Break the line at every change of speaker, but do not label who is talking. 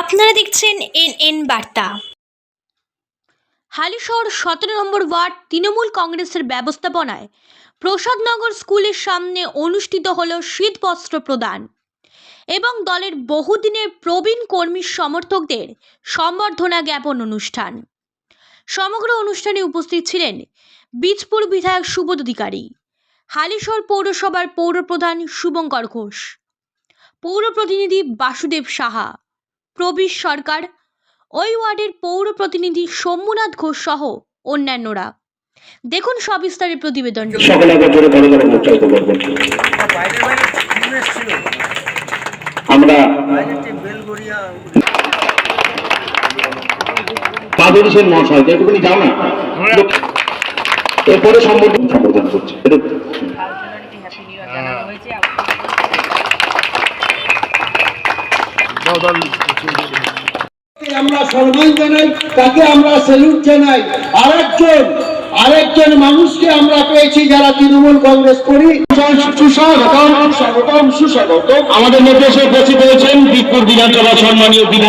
আপনারা দেখছেন N N বার্তা। হালিশহর সতেরো নম্বর ওয়ার্ড তৃণমূল কংগ্রেসের ব্যবস্থাপনায় প্রসাদনগর স্কুলের সামনে অনুষ্ঠিত হল শীতবস্ত্র প্রদান। এবং দলের বহুদিনের প্রবীণ কর্মী সমর্থকদের সম্বর্ধনা জ্ঞাপন অনুষ্ঠান। সমগ্র অনুষ্ঠানে উপস্থিত ছিলেন বীজপুর বিধায়ক সুবোধ অধিকারী, হালিশহর পৌরসভার পৌরপ্রধান শুভঙ্কর ঘোষ পৌর প্রতিনিধি বাসুদেব সাহা প্রবীর সরকার ওই ওয়ার্ডের পৌর প্রতিনিধি সৌম্যনাথ ঘোষ সহ অন্যান্যরা। দেখুন সবিস্তারের প্রতিবেদন।
করছে।
আমরা সম্মান জানাই তাকে আমরা স্যালুট জানাই। আরেকজন আরেকজন মানুষকে আমরা পেয়েছি যারা তৃণমূল কংগ্রেস করি। সুস্বাগতম স্বাগতম সুস্বাগতম।
আমাদের মধ্যে উপস্থিত হয়েছেন বিপুর বিধানসভা সম্মানীয় বিধায়ক